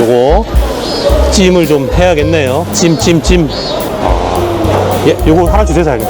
요거 찜을 좀 해야겠네요. 찜, 찜, 찜. 예, 요거 하나 주세요, 사장님.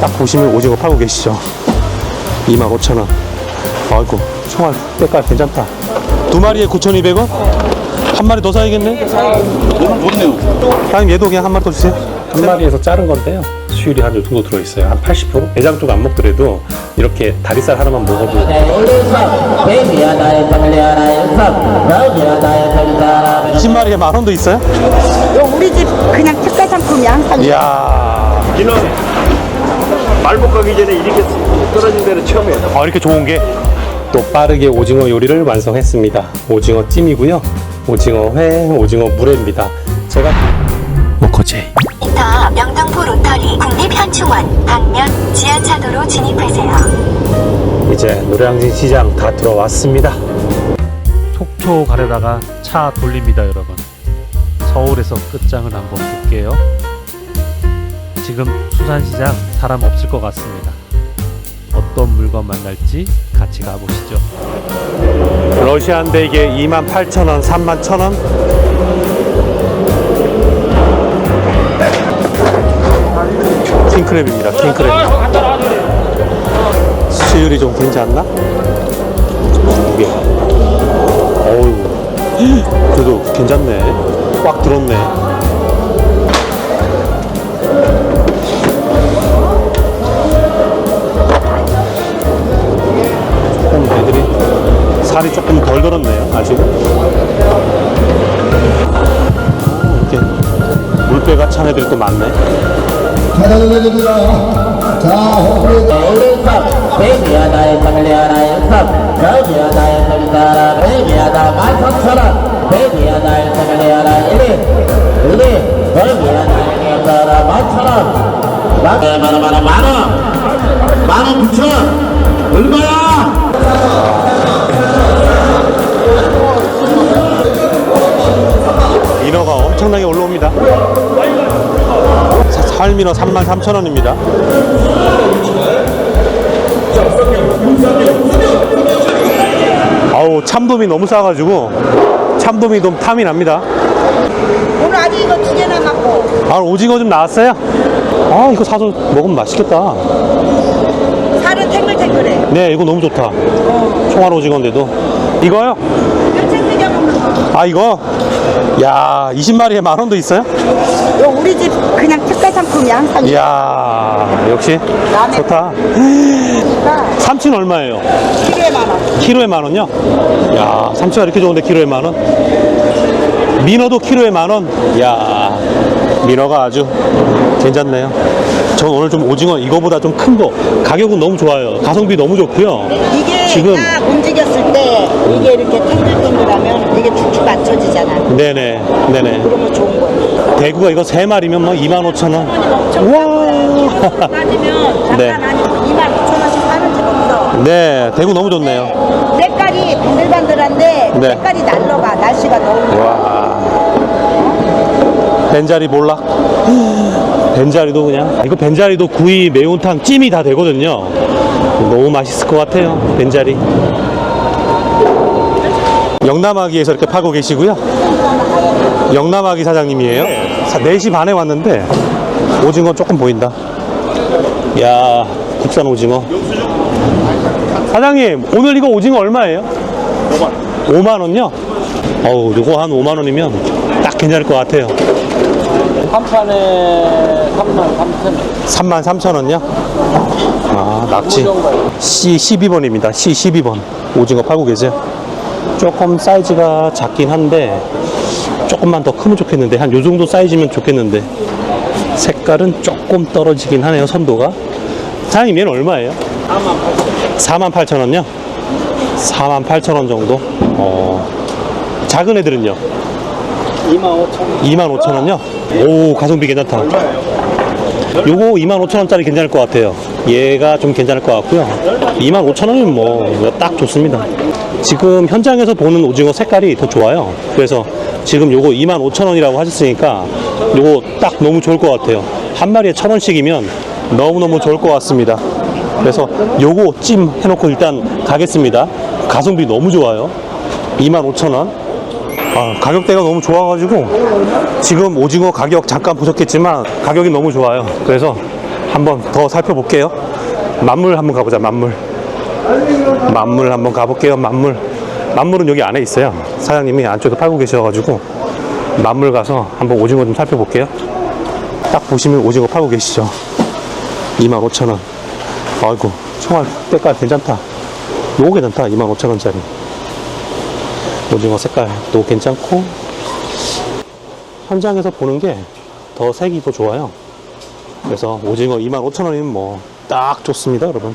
딱 보시면 오징어 팔고 계시죠. 25,000원. 아이고, 총알 때깔 괜찮다. 두 마리에 9,200원? 한 마리 더 사야겠네? 사장님, 얘도 그냥 한 마리 더 주세요. 한 마리에서 자른 건데요. 수율이 한 요 정도 들어있어요. 한 80%? 내장 쪽 안 먹더라도 이렇게 다리살 하나만 먹어도. 20마리에 만 원도 있어요? 요 우리 집 그냥 특가 상품이 항상 이야. 이는 말복 가기 전에 이렇게 떨어진 데는 처음이에요. 아, 이렇게 좋은 게 또 빠르게 오징어 요리를 완성했습니다. 오징어 찜이고요. 오징어 회, 오징어 물회입니다. 제가 오코제이. 더 명동포 로터리 국립현충원 방면 지하차도로 진입하세요. 이제 노량진 시장 다 들어왔습니다. 속초 가려다가 차 돌립니다, 여러분. 서울에서 끝장을 한번 볼게요. 지금 수산시장 사람 없을 것 같습니다. 어떤 물건 만날지 같이 가보시죠. 러시안 대게 28,000원, 31,000원. 킹크랩입니다, 킹크랩. 수율이 좀 괜찮나? 이게 어우. 그래도 괜찮네. 꽉 들었네. 조금 애들이 살이 조금 덜 들었네요 아직 어, 이렇게 물배가 찬 애들이 또 많네 민어가 엄청나게 올라 살민어 33,000원입니다. 아우 참돔이 너무 싸가지고 참돔이 좀 탐이 납니다. 오늘 아직 이거 두개 남았고 아 오징어 좀 나왔어요? 아 이거 사서 먹으면 맛있겠다. 살은 탱글탱글해 네 이거 너무 좋다. 총알 오징어인데도 이거요? 튀겨 먹는 거. 아 이거 야 20마리에 만 원도 있어요? 요 우리 집 그냥 특가 상품이 항상 이야 역시 좋다. 삼친 얼마예요? 필요에 많아 키로에 만 원요? 야, 삼치가 이렇게 좋은데 키로에 만 원? 민어도 키로에 만 원? 야, 민어가 아주 괜찮네요. 전 오늘 좀 오징어 이거보다 좀 큰 거. 가격은 너무 좋아요. 가성비 너무 좋고요. 이게 지금- 딱 움직였 을때 이게 이렇게 탱글탱글하면 이게 축축 맞춰지잖아 네네, 네네. 그러면 좋은 거야 대구가 이거 세 마리면 뭐 25,000원. 와. 빠지면 네. 약간 한 2만 5천 원씩 사는 집 없어 네, 대구 너무 좋네요. 색깔이 반들반들한데 네. 색깔이 날라가 날씨가 너무 와. 벤자리 몰락. 벤자리도 그냥 이거 벤자리도 구이 매운탕 찜이 다 되거든요. 너무 맛있을 것 같아요. 벤자리. 영남아기에서 이렇게 파고 계시고요. 영남아기 사장님이에요. 사- 4시 반에 왔는데 오징어 조금 보인다. 야, 국산 오징어. 사장님, 오늘 이거 오징어 얼마예요? 5만 원요? 어우, 요거 한 5만 원이면 딱 괜찮을 것 같아요. 한 판에 3만 3천 3만 3천 원요? 아, 낙지. C 12번입니다. C 12번. 오징어 팔고 계세요. 조금 사이즈가 작긴 한데 조금만 더 크면 좋겠는데 한 요 정도 사이즈면 좋겠는데 색깔은 조금 떨어지긴 하네요. 선도가. 사장님 얘는 얼마예요? 4만 8천 원요? 4만 8천 원 정도? 어. 작은 애들은요? 2만 5천 2만 5천 원요? 오 가성비 괜찮다. 요거 2만 5천 원짜리 괜찮을 것 같아요. 얘가 좀 괜찮을 것 같고요. 2만 5천 원이면 뭐 딱 좋습니다. 지금 현장에서 보는 오징어 색깔이 더 좋아요. 그래서 지금 요거 2만 5천 원이라고 하셨으니까 요거 딱 너무 좋을 것 같아요. 한 마리에 천 원씩이면 너무너무 좋을 것 같습니다. 그래서 요거 찜 해놓고 일단 가겠습니다. 가성비 너무 좋아요. 2만 5천 원. 아, 가격대가 너무 좋아가지고 지금 오징어 가격 잠깐 보셨겠지만 가격이 너무 좋아요. 그래서 한번 더 살펴볼게요. 만물 한번 가보자. 만물. 만물 한번 가볼게요. 만물. 만물은 여기 안에 있어요. 사장님이 안쪽에 팔고 계셔가지고 만물 가서 한번 오징어 좀 살펴볼게요. 딱 보시면 오징어 팔고 계시죠. 25,000원. 아이고, 총알 때깔 괜찮다. 요거 괜찮다. 25,000원짜리. 오징어 색깔도 괜찮고, 현장에서 보는 게 더 색이 더 좋아요. 그래서 오징어 25,000원이면 뭐, 딱 좋습니다, 여러분.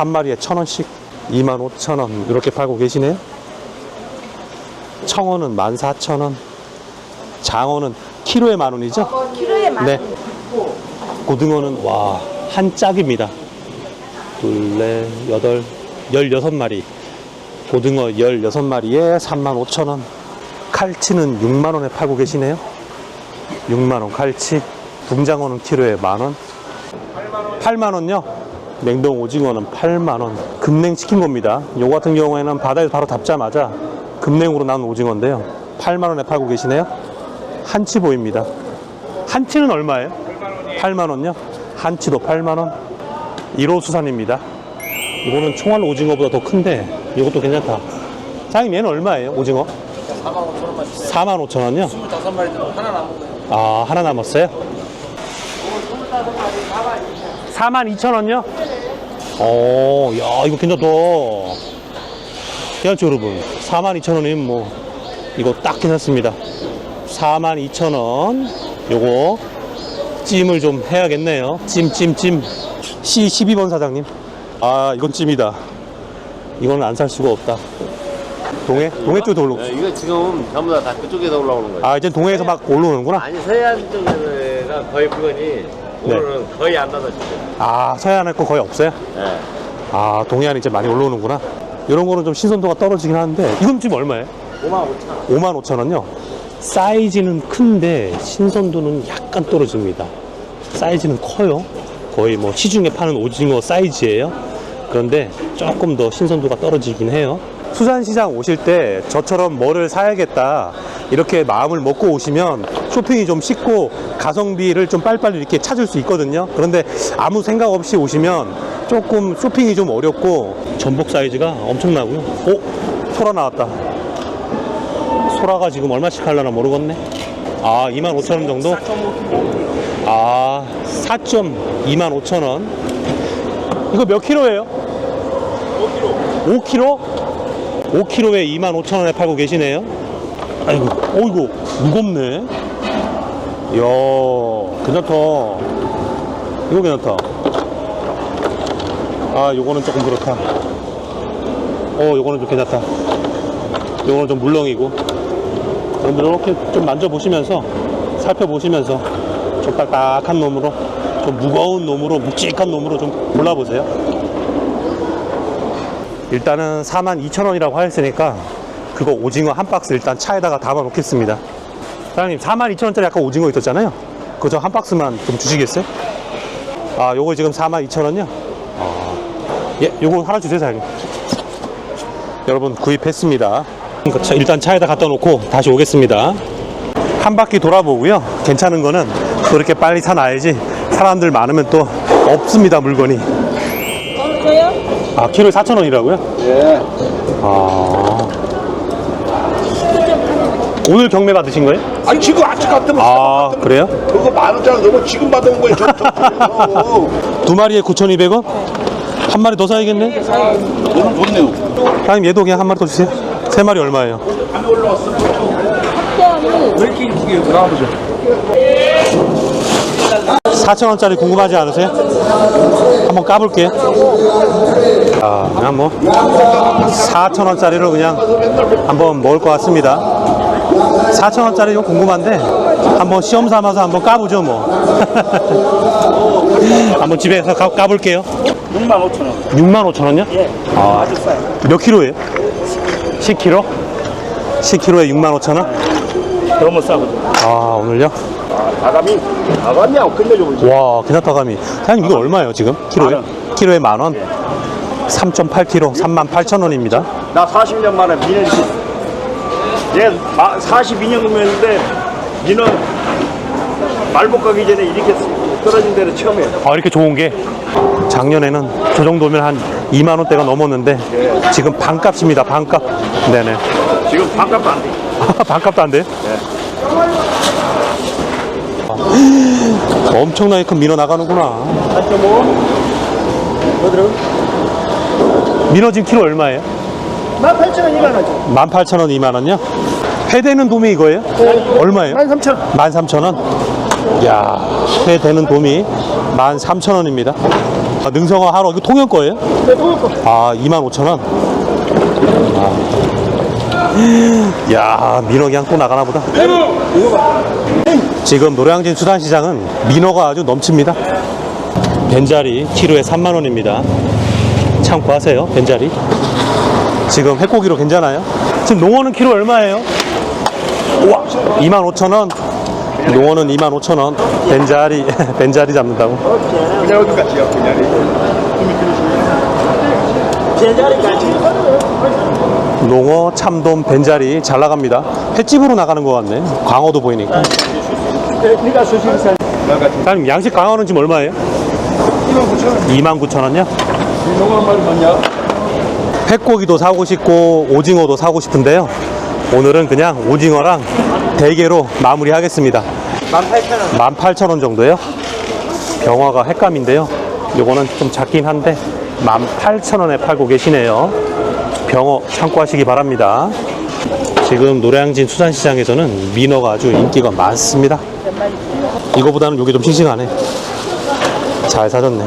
한 마리에 1,000원씩 25,000원 이렇게 팔고 계시네요. 청어는 14,000원. 장어는 키로에 만 원이죠? 키로에 만 네. 고등어는 와, 한 짝입니다. 둘, 넷, 여덟, 열여섯 마리. 고등어 열여섯 마리에 35,000원. 칼치는 6만 원에 팔고 계시네요. 6만 원 칼치. 붕장어는 키로에 만 원. 8만 원요. 냉동 오징어는 8만원. 급냉 시킨 겁니다. 요 같은 경우에는 바다에서 바로 잡자마자 급냉으로 나온 오징어인데요. 8만원에 팔고 계시네요. 한치 보입니다. 한치는 얼마예요? 8만원요? 한치도 8만원. 1호 수산입니다. 이거는 총알 오징어보다 더 큰데 이것도 괜찮다. 사장님 얘는 얼마예요? 오징어? 4만 5천 원이요? 25마리 하나 남은 거예요. 아, 하나 남았어요? 4만 2천 원요? 오, 야, 이거 괜찮다. 괜찮죠, 여러분? 4만 2천 원이면 뭐, 이거 딱 괜찮습니다. 4만 2천 원. 요거, 찜을 좀 해야겠네요. 찜, 찜, 찜. C12번 사장님. 아, 이건 찜이다. 이거는 안살 수가 없다. 동해? 동해 쪽에서 올라. 네, 이거 지금 전부 다, 다 그쪽에서 올라오는 거예요. 아, 이제 동해에서 막 올라오는구나. 아니 서해안 쪽에가 거의 물건이 오늘은 거의 안 나눠지죠. 아, 서해안에 거 거의 없어요? 네. 아, 동해안에 이제 많이 올라오는구나. 이런 거는 좀 신선도가 떨어지긴 하는데, 이건 지금 얼마예요? 5만 5천 5만 5천 원요. 사이즈는 큰데 신선도는 약간 떨어집니다. 사이즈는 커요. 거의 뭐 시중에 파는 오징어 사이즈예요. 그런데 조금 더 신선도가 떨어지긴 해요. 수산시장 오실 때 저처럼 뭐를 사야겠다 이렇게 마음을 먹고 오시면 쇼핑이 좀 쉽고 가성비를 좀 빨리빨리 이렇게 찾을 수 있거든요. 그런데 아무 생각 없이 오시면 조금 쇼핑이 좀 어렵고 전복 사이즈가 엄청나고요. 오, 소라 나왔다. 소라가 지금 얼마씩 하려나 모르겠네. 아, 25,000원 정도? 아, 4.25,000원. 이거 몇 킬로예요? 5킬 로. 5킬로? 5킬로에 25,000원에 팔고 계시네요. 아이고, 어이구, 무겁네. 이야, 괜찮다. 이거 괜찮다. 아, 요거는 조금 그렇다. 어, 요거는 좀 괜찮다. 요거는 좀 물렁이고. 여러분들 이렇게 좀 만져보시면서 살펴보시면서 좀 딱딱한 놈으로 좀 무거운 놈으로 묵직한 놈으로 좀 골라보세요 일단은 42,000원이라고 하였으니까 그거 오징어 한 박스 일단 차에다가 담아 놓겠습니다. 사장님 42,000원짜리 아까 오징어 있었잖아요. 그거 저한 박스만 좀 주시겠어요? 아 요거 지금 42,000원이요? 아, 예 요거 하나 주세요 사장님. 여러분 구입했습니다. 그러니까 차- 일단 차에다 갖다 놓고 다시 오겠습니다. 한 바퀴 돌아보고요. 괜찮은 거는 또 이렇게 빨리 사놔야지 사람들 많으면 또 없습니다 물건이. 저요? 아 키로에 4,000원이라고요? 예. 아 오늘 경매 받으신 거예요? 아니 지금 아직 갔더만 아 그래요? 그거 만 원짜리 너무 지금 받아온 거예요. 저, 저, 두 마리에 9,200원? 한 마리 더 사야겠네? 너는 좋네요. 사장님 얘도 그냥 한 마리 더 주세요 세 마리 얼마예요? 왜 이렇게 이쁘게 나오죠? 4,000원짜리 궁금하지 않으세요? 한번 까볼게요. 아, 그냥 뭐, 4,000원짜리로 그냥 한번 먹을 것 같습니다. 4,000원짜리 좀 궁금한데, 한번 시험 삼아서 한번 까보죠, 뭐. 한번 집에서 까, 까볼게요. 6만 5천 원. 6만 5천 원요? 예. 아, 아주 싸요. 몇 킬로예요? 10킬로? 10킬로에 6만 5천 원? 너무 싸거든. 아, 오늘요? 아, 다감이 다감이야 끝내줘. 와, 괜찮다, 감이. 사장님, 이거 얼마예요, 지금? 키로에? 만 키로에 만 원? 3.8kg, 3만 8천 원입니다. 나 40년 만에 미네리시 얘 42년 구매했는데 민어 말복 가기 전에 이렇게 떨어진 데는 처음이에요. 아, 이렇게 좋은 게 작년에는 저 정도면 한 2만 원대가 넘었는데 지금 반값입니다. 반값. 네네. 지금 반값도 안 돼. 반값도 안 돼? 아, 엄청나게 큰 민어 나가는구나. 민어 지금 키로 얼마예요? 18,000원 2만 원죠. 18,000원, 2만 원요? 회되는 도미 이거예요? 얼마예요? 13,000원. 13,000원? 야, 회되는 도미 13,000원입니다. 아, 능성어 하루 이거 통영 거예요? 네, 또 거. 아, 25,000원? 아. 야, 민어 그냥 또 나가나 보다. 지금 노량진 수산시장은 민어가 아주 넘칩니다. 벤자리 키로에 3만원입니다. 참고하세요, 벤자리. 지금 해고기로 괜찮아요? 지금 농어는 키로 얼마예요? 우와, 25,000원. 농어는 25,000원. 벤자리, 벤자리 잡는다고. 그냥 어디 같지요? 그냥. 농어, 참돔, 벤자리 잘 나갑니다. 횟집으로 나가는 것 같네. 광어도 보이니까. 사장님, 양식 광어는 지금 얼마예요? 29,000원이요? 농어 한 마리 맞냐? 횟고기도 사고 싶고 오징어도 사고 싶은데요. 오늘은 그냥 오징어랑 대게로 마무리하겠습니다. 18,000원. 18,000원 정도요. 병화가 횟감인데요. 요거는 좀 작긴 한데 18,000원에 팔고 계시네요. 병어 참고하시기 바랍니다. 지금 노량진 수산시장에서는 민어가 아주 인기가 많습니다. 이거보다는 이게 좀 싱싱하네. 잘 사줬네.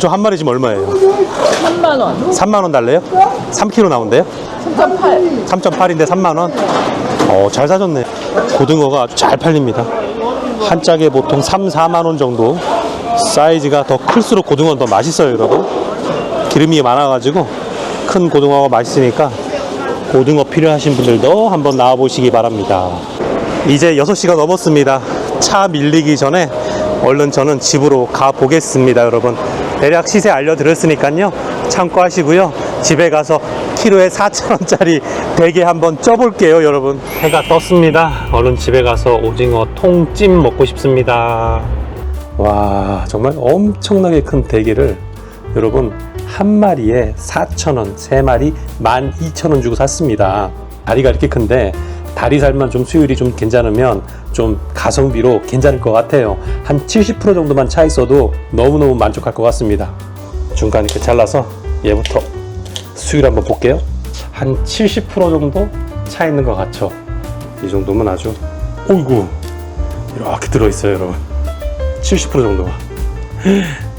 저 한 마리 지금 얼마예요? 3만 원, 3만 원 달래요? 3kg 나온대요? 3.8. 3.8인데 3만 원. 어, 잘 사줬네. 고등어가 아주 잘 팔립니다. 한 짝에 보통 3, 4만 원 정도. 사이즈가 더 클수록 고등어는 더 맛있어요, 여러분. 기름이 많아가지고 큰 고등어가 맛있으니까 고등어 필요하신 분들도 한번 나와 보시기 바랍니다. 이제 6시가 넘었습니다. 차 밀리기 전에 얼른 저는 집으로 가 보겠습니다, 여러분. 대략 시세 알려드렸으니까요. 참고하시고요. 집에 가서 키로에 4,000원짜리 대게 한번 쪄볼게요, 여러분. 해가 떴습니다. 얼른 집에 가서 오징어 통찜 먹고 싶습니다. 와, 정말 엄청나게 큰 대게를 여러분 한 마리에 4,000원, 세 마리 12,000원 주고 샀습니다. 다리가 이렇게 큰데 다리살만 좀 수율이 좀 괜찮으면 좀 가성비로 괜찮을 것 같아요. 한 70% 정도만 차 있어도 너무너무 만족할 것 같습니다. 중간 이렇게 잘라서 얘부터 수율 한번 볼게요. 한 70% 정도 차 있는 것 같죠? 이 정도면 아주, 오이구, 이렇게 들어있어요, 여러분. 70% 정도가.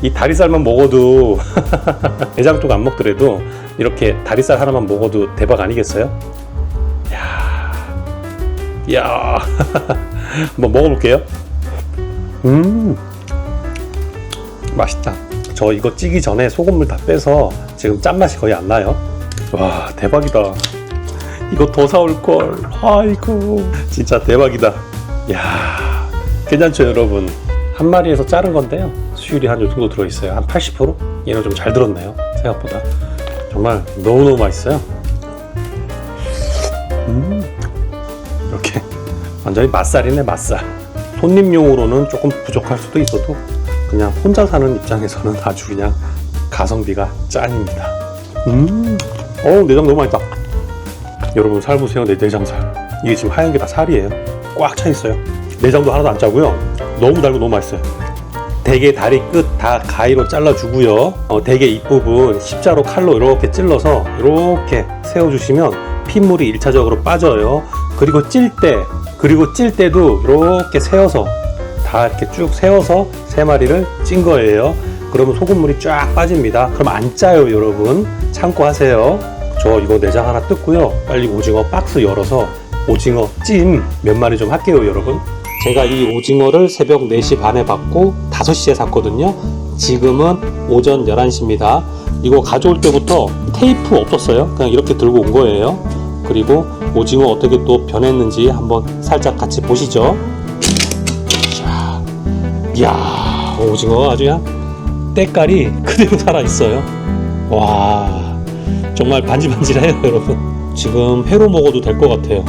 이 다리살만 먹어도 내장 쪽 안 먹더라도 이렇게 다리살 하나만 먹어도 대박 아니겠어요? 야, 야, 한번 먹어볼게요. 음, 맛있다. 저 이거 찌기 전에 소금물 다 빼서 지금 짠맛이 거의 안 나요. 와, 대박이다. 이거 더 사올 걸. 아이고, 진짜 대박이다. 야, 괜찮죠, 여러분? 한 마리에서 자른 건데요. 수율이 한 요 정도 들어있어요. 한 80%? 얘는 좀 잘 들었네요. 생각보다. 정말 너무너무 맛있어요. 음, 이렇게 완전히 맛살이네, 맛살. 손님용으로는 조금 부족할 수도 있어도 그냥 혼자 사는 입장에서는 아주 그냥 가성비가 짠입니다. 음, 어우, 내장 너무 맛있다. 여러분, 살 보세요, 내 내장살. 이게 지금 하얀 게 다 살이에요. 꽉 차 있어요. 내장도 하나도 안 짜고요. 너무 달고 너무 맛있어요. 대게 다리 끝 다 가위로 잘라주고요. 어, 대게 입부분 십자로 칼로 이렇게 찔러서 이렇게 세워주시면 핏물이 1차적으로 빠져요. 그리고 찔 때, 그리고 찔 때도 이렇게 세워서 다 이렇게 쭉 세워서 세 마리를 찐 거예요. 그러면 소금물이 쫙 빠집니다. 그럼 안 짜요, 여러분. 참고하세요. 저 이거 내장 하나 뜯고요. 빨리 오징어 박스 열어서 오징어 찜 몇 마리 좀 할게요, 여러분. 제가 이 오징어를 새벽 4시 반에 받고 5시에 샀거든요. 지금은 오전 11시입니다. 이거 가져올 때부터 테이프 없었어요. 그냥 이렇게 들고 온 거예요. 그리고 오징어 어떻게 또 변했는지 한번 살짝 같이 보시죠. 자, 이야, 오징어가 아주 그냥 때깔이 그대로 살아있어요. 와, 정말 반질반질해요, 여러분. 지금 회로 먹어도 될 것 같아요.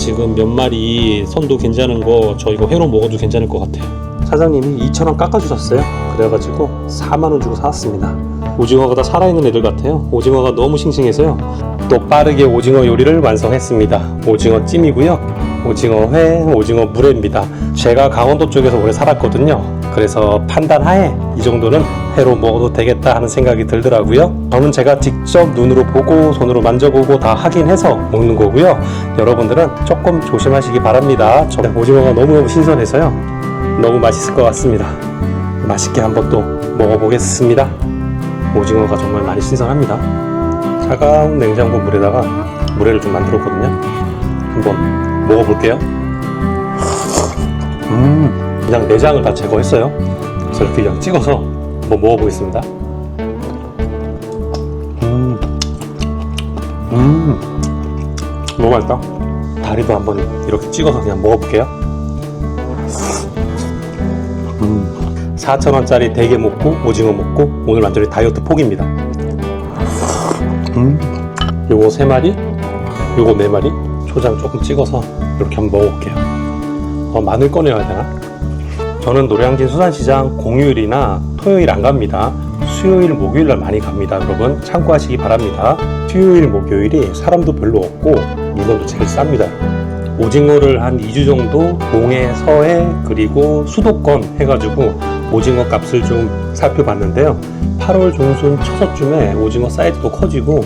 지금 몇 마리 선도 괜찮은 거 저 이거 회로 먹어도 괜찮을 것 같아요. 사장님이 2,000원 깎아주셨어요. 그래가지고 4만원 주고 사왔습니다. 오징어가 다 살아있는 애들 같아요. 오징어가 너무 싱싱해서요. 또 빠르게 오징어 요리를 완성했습니다. 오징어 찜이고요. 오징어 회, 오징어 물회입니다. 제가 강원도 쪽에서 오래 살았거든요. 그래서 판단하에 이 정도는 회로 먹어도 되겠다 하는 생각이 들더라고요. 저는 제가 직접 눈으로 보고 손으로 만져보고 다 확인해서 먹는 거고요. 여러분들은 조금 조심하시기 바랍니다. 저 오징어가 너무너무 신선해서요. 너무 맛있을 것 같습니다. 맛있게 한번 또 먹어보겠습니다. 오징어가 정말 많이 신선합니다. 차가운 냉장고 물에다가 물회를 좀 만들었거든요. 한번 먹어볼게요. 음, 그냥 내장을 다 제거했어요. 그래서 이렇게 그냥 찍어서 한번 먹어보겠습니다. 음, 음, 너무 맛있다. 다리도 한번 이렇게 찍어서 그냥 먹어볼게요. 음, 4,000원짜리 대게 먹고 오징어 먹고 오늘 완전히 다이어트 포기입니다. 음, 요거 세 마리, 요거 네 마리, 초장 조금 찍어서 이렇게 한번 먹어볼게요. 어, 마늘 꺼내야 되나? 저는 노량진 수산시장 공휴일이나 토요일 안 갑니다. 수요일, 목요일 날 많이 갑니다. 여러분 참고하시기 바랍니다. 수요일, 목요일이 사람도 별로 없고 물건도 제일 쌉니다. 오징어를 한 2주 정도 동해, 서해, 그리고 수도권 해가지고 오징어 값을 좀 살펴봤는데요. 8월 중순 초서쯤에 오징어 사이즈도 커지고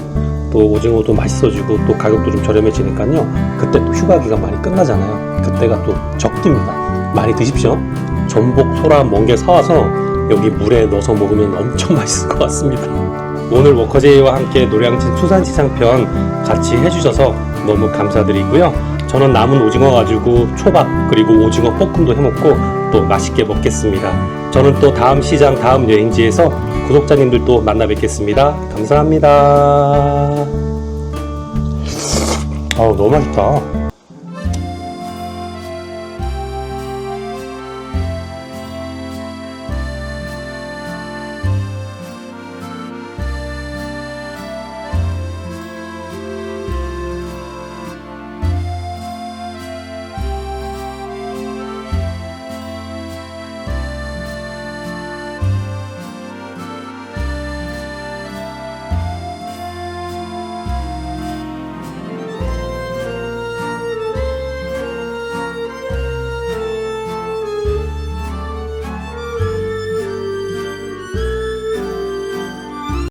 또 오징어도 맛있어지고 또 가격도 좀 저렴해지니까요. 그때 또 휴가 기간 많이 끝나잖아요. 그때가 또 적기입니다. 많이 드십시오. 전복, 소라, 멍게 사와서 여기 물에 넣어서 먹으면 엄청 맛있을 것 같습니다. 오늘 워커제이와 함께 노량진 수산시장 편 같이 해주셔서 너무 감사드리고요. 저는 남은 오징어 가지고 초밥 그리고 오징어 볶음도 해먹고 또 맛있게 먹겠습니다. 저는 또 다음 시장 다음 여행지에서 구독자님들도 만나 뵙겠습니다. 감사합니다. 아우 너무 맛있다.